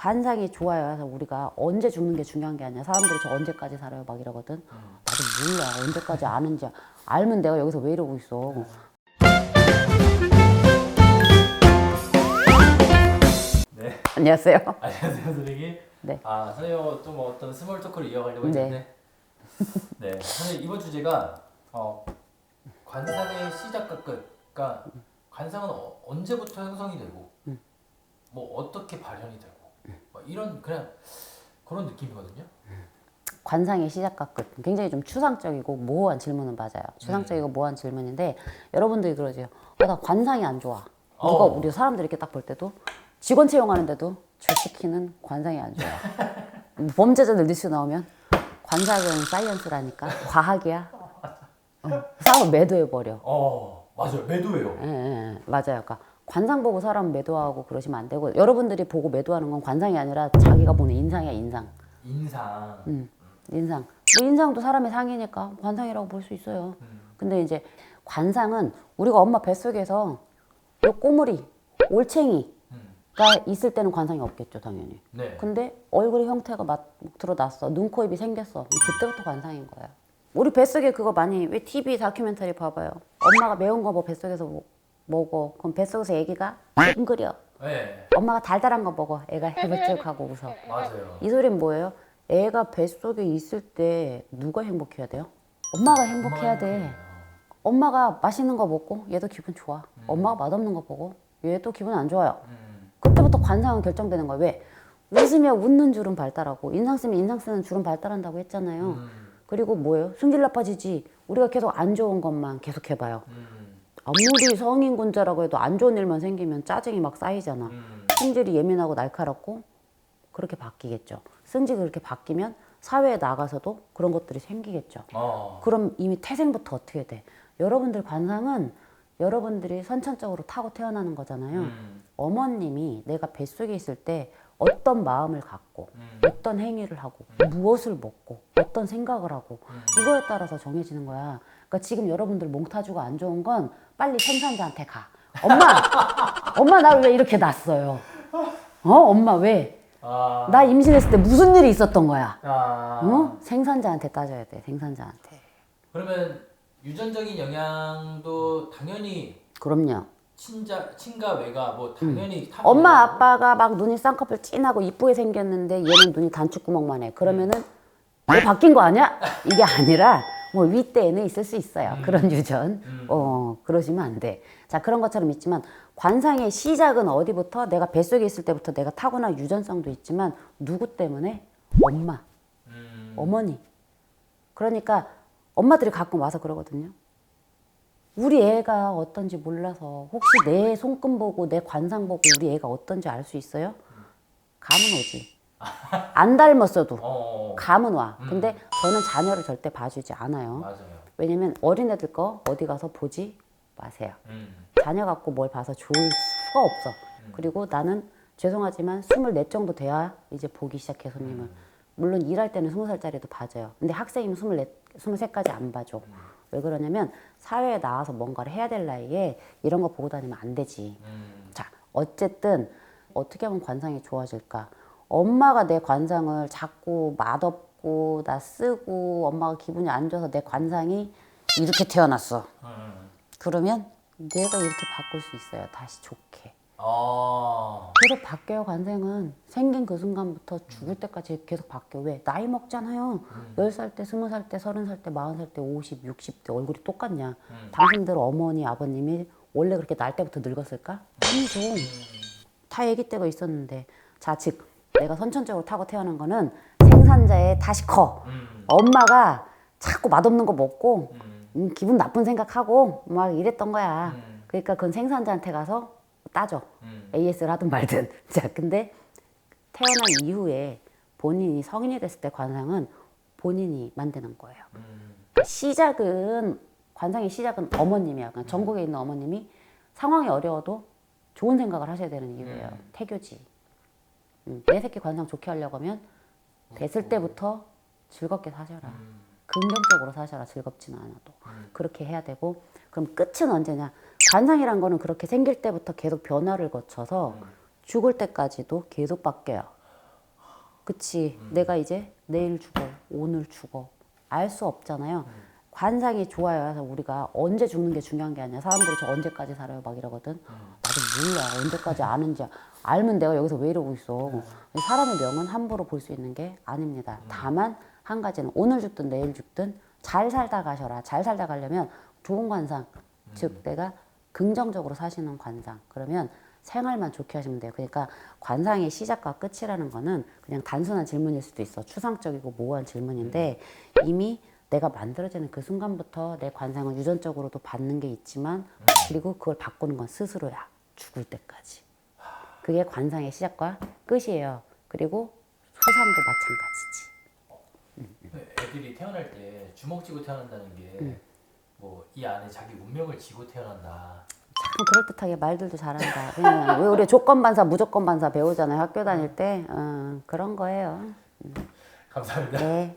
관상이 좋아요. 그래서 우리가 언제 죽는 게 중요한 게 아니야. 사람들이 저 언제까지 살아요 막 이러거든. 나도 몰라. 언제까지 아는지 알면 내가 여기서 왜 이러고 있어. 네. 안녕하세요. 안녕하세요, 선생님. 네. 아, 선생님 좀 어떤 스몰 토크를 이어가려고 네. 했는데. 네. 선생님 이번 주제가 어, 관상의 시작과 끝. 그러니까 관상은 어, 언제부터 형성이 되고, 음. 뭐 어떻게 발현이 되고, 뭐 이런 그냥 그런 느낌이거든요. 관상의 시작과 끝. 굉장히 좀 추상적이고 모호한 질문은 맞아요. 추상적이고 모호한 질문인데 여러분들이 그러죠. 아, 나 관상이 안 좋아. 누가 어. 우리 사람들이 이렇게 딱 볼 때도 직원 채용하는데도 저 시키는 관상이 안 좋아. 범죄자들 뉴스 나오면 관상은 사이언스라니까 과학이야. 어, 사람 매도해 버려. 어, 맞아요. 매도예요. 예, 예, 예. 맞아요. 그러니까 관상 보고 사람 매도하고 그러시면 안 되고 여러분들이 보고 매도하는 건 관상이 아니라 자기가 보는 인상이야 인상. 인상. 음, 인상. 뭐 인상도 사람의 상이니까 관상이라고 볼 수 있어요. 근데 이제 관상은 우리가 엄마 뱃속에서 요 꼬물이, 올챙이가 음. 있을 때는 관상이 없겠죠, 당연히. 네. 근데 얼굴의 형태가 막 드러났어. 눈, 코, 입이 생겼어. 그때부터 관상인 거예요. 우리 뱃속에 그거 많이 왜 TV 다큐멘터리 봐봐요. 엄마가 매운 거 뭐 뱃속에서 뭐- 먹어. 그럼 뱃속에서 애기가 찡그려. 네. 엄마가 달달한 거 먹어. 애가 해물쭉하고 웃어. 맞아요. 이 소리는 뭐예요? 애가 뱃속에 있을 때 누가 행복해야 돼요? 엄마가 행복해야 돼. 엄마가 맛있는 거 먹고 얘도 기분 좋아. 엄마가 맛없는 거 보고 얘도 기분 안 좋아요. 음. 그때부터 관상은 결정되는 거예요. 왜? 웃으면 웃는 줄은 발달하고 인상 쓰면 인상 쓰는 줄은 발달한다고 했잖아요. 음. 그리고 뭐예요? 승질 나빠지지. 우리가 계속 안 좋은 것만 계속 해봐요. 음. 아무리 성인군자라고 해도 안 좋은 일만 생기면 짜증이 막 쌓이잖아. 음. 성질이 예민하고 날카롭고 그렇게 바뀌겠죠. 성질이 그렇게 바뀌면 사회에 나가서도 그런 것들이 생기겠죠. 어. 그럼 이미 태생부터 어떻게 돼? 여러분들 관상은 여러분들이 선천적으로 타고 태어나는 거잖아요. 음. 어머님이 내가 뱃속에 있을 때 어떤 마음을 갖고 음. 어떤 행위를 하고 무엇을 먹고 어떤 생각을 하고 이거에 따라서 정해지는 거야. 그러니까 지금 여러분들 몽타주가 안 좋은 건 빨리 생산자한테 가. 엄마, 엄마 나왜 이렇게 났어요? 어, 엄마 왜? 아. 나 임신했을 때 무슨 일이 있었던 거야? 아. 어? 생산자한테 따져야 돼. 생산자한테. 그러면 유전적인 영향도 당연히 그럼요. 친자 친가 외가 뭐 당연히 타 엄마 아빠가 막 눈이 쌍꺼풀 진하고 이쁘게 생겼는데 얘는 눈이 단추구멍만 해. 그러면은 왜 바뀐 거 아니야? 이게 아니라 뭐 윗대에는 있을 수 있어요. 그런 유전. 어 그러시면 안 돼. 자 그런 것처럼 있지만 관상의 시작은 어디부터? 내가 뱃속에 있을 때부터 내가 타고난 유전성도 있지만 누구 때문에? 엄마, 음. 어머니. 그러니까 엄마들이 가끔 와서 그러거든요. 우리 애가 어떤지 몰라서 혹시 내 손금 보고 내 관상 보고 우리 애가 어떤지 알 수 있어요? 감은 오지. 안 닮았어도 어. 감은 와. 근데 저는 자녀를 절대 봐주지 않아요. 맞아요. 왜냐면 어린애들 거 어디 가서 보지 마세요. 음. 자녀 갖고 뭘 봐서 좋을 수가 없어. 그리고 나는 죄송하지만 24 정도 돼야 이제 보기 시작해 손님을. 물론 일할 때는 20살짜리도 봐줘요. 근데 학생이면 24, 23까지 안 봐줘. 왜 그러냐면 사회에 나와서 뭔가를 해야 될 나이에 이런 거 보고 다니면 안 되지. 음. 자, 어쨌든 어떻게 하면 관상이 좋아질까? 엄마가 내 관상을 자꾸 맛없고 나 쓰고 엄마가 기분이 안 좋아서 내 관상이 이렇게 태어났어. 음. 그러면 내가 이렇게 바꿀 수 있어요. 다시 좋게. 어. 계속 바뀌어요, 관생은. 생긴 그 순간부터 죽을 때까지 계속 바뀌어. 왜? 나이 먹잖아요. 10살 때, 20살 때, 30살 때, 40살 때, 50, 60대 얼굴이 똑같냐. 당신들 어머니, 아버님이 원래 그렇게 날 때부터 늙었을까? 아니죠. 다 아기 때가 있었는데. 자, 즉, 내가 선천적으로 타고 태어난 거는 생산자의 다시 커. 음. 엄마가 자꾸 맛없는 거 먹고 음. 음, 기분 나쁜 생각하고 막 이랬던 거야. 음. 그러니까 그건 생산자한테 가서 따져. 음. AS를 하든 말든. 자, 근데 태어난 이후에 본인이 성인이 됐을 때 관상은 본인이 만드는 거예요. 음. 시작은 관상의 시작은 어머님이야. 그러니까 전국에 있는 어머님이 상황이 어려워도 좋은 생각을 하셔야 되는 이유예요. 음. 태교지. 음, 내 새끼 관상 좋게 하려고 하면 됐을 때부터 즐겁게 사셔라. 음. 긍정적으로 사셔라. 즐겁지는 않아도. 그렇게 해야 되고 그럼 끝은 언제냐? 관상이란 거는 그렇게 생길 때부터 계속 변화를 거쳐서 죽을 때까지도 계속 바뀌어요. 그치. 내가 이제 내일 죽어, 오늘 죽어. 알 수 없잖아요. 관상이 좋아요. 그래서 우리가 언제 죽는 게 중요한 게 아니야. 사람들이 저 언제까지 살아요 막 이러거든. 나도 몰라. 언제까지 아는지 알면 내가 여기서 왜 이러고 있어. 사람의 명은 함부로 볼 수 있는 게 아닙니다. 다만 한 가지는 오늘 죽든 내일 죽든 잘 살다 가셔라. 잘 살다 가려면 좋은 관상, 즉 내가 긍정적으로 사시는 관상. 그러면 생활만 좋게 하시면 돼요. 그러니까 관상의 시작과 끝이라는 거는 그냥 단순한 질문일 수도 있어. 추상적이고 모호한 질문인데 이미 내가 만들어지는 그 순간부터 내 관상을 유전적으로도 받는 게 있지만 그리고 그걸 바꾸는 건 스스로야. 죽을 때까지. 그게 관상의 시작과 끝이에요. 그리고 소상도 마찬가지지. 애들이 태어날 때 주먹 쥐고 태어난다는 게 뭐 이 안에 자기 운명을 쥐고 태어난다. 참 그럴듯하게 말들도 잘한다. 그냥 왜 우리 조건 반사, 무조건 반사 배우잖아요. 학교 다닐 때 어, 그런 거예요. 감사합니다. 네.